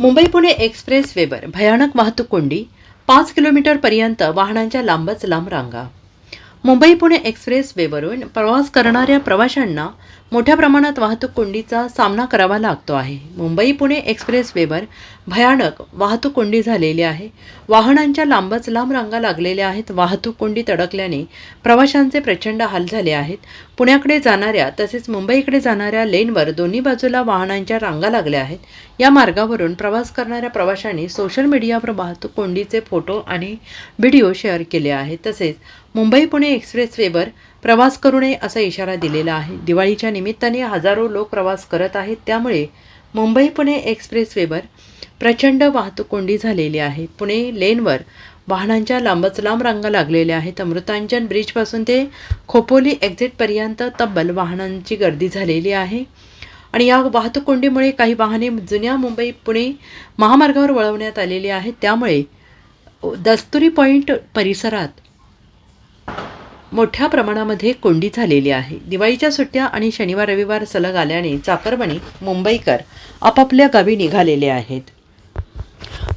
Mumbai Pune express वेवर भयानक वाहतूक कोंडी पाच किलोमीटरपर्यंत वाहनांच्या लांबच लांब रांगा. मुंबई पुणे एक्सप्रेस वेवरून प्रवास करणाऱ्या प्रवाशांना मोठ्या प्रमाणात वाहतूक कोंडीचा सामना करावा लागतो आहे. मुंबई पुणे एक्सप्रेस वेवर भयानक वाहतूक कोंडी झालेली आहे. वाहनांच्या लांबच लांब रांगा लागलेल्या आहेत. वाहतूक कोंडीत अडकल्याने प्रवाशांचे प्रचंड हाल झाले आहेत. पुण्याकडे जाणाऱ्या तसेच मुंबईकडे जाणाऱ्या लेनवर दोन्ही बाजूला वाहनांच्या रांगा लागल्या आहेत. या मार्गावरून प्रवास करणाऱ्या प्रवाशांनी सोशल मीडियावर वाहतूक कोंडीचे फोटो आणि व्हिडिओ शेअर केले आहेत. तसेच मुंबई पुणे एक्सप्रेस वेवर प्रवास करू नये असा इशारा दिलेला आहे. दिवाळीच्या निमित्ताने हजारो लोक प्रवास करत आहेत. त्यामुळे मुंबई पुणे एक्सप्रेसवेवर प्रचंड वाहतूक कोंडी झालेली आहे. पुणे लेनवर वाहनांच्या लांबच लांब रांगा लागलेल्या आहेत. मृतांजन ब्रिजपासून ते खोपोली एक्झिटपर्यंत तब्बल वाहनांची गर्दी झालेली आहे. आणि या वाहतूक कोंडीमुळे काही वाहने जुन्या मुंबई पुणे महामार्गावर वळवण्यात आलेली आहेत. त्यामुळे दस्तुरी पॉईंट परिसरात मोठ्या प्रमाणामध्ये कोंडी झालेली आहे. दिवाळीच्या सुट्ट्या आणि शनिवार रविवार सलग आल्याने चाकरमणी मुंबईकर आपापल्या गावी निघालेले आहेत.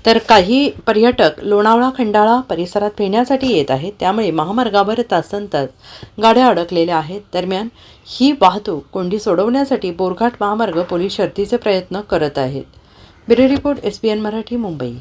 तर काही पर्यटक लोणावळा खंडाळा परिसरात फिरण्यासाठी येत आहेत. त्यामुळे महामार्गावर तासन तास गाड्या अडकलेल्या आहेत. दरम्यान ही वाहतूक कोंडी सोडवण्यासाठी बोरघाट महामार्ग पोलीस शर्तीचे प्रयत्न करत आहेत. Bureau report S B N Marathi Mumbai.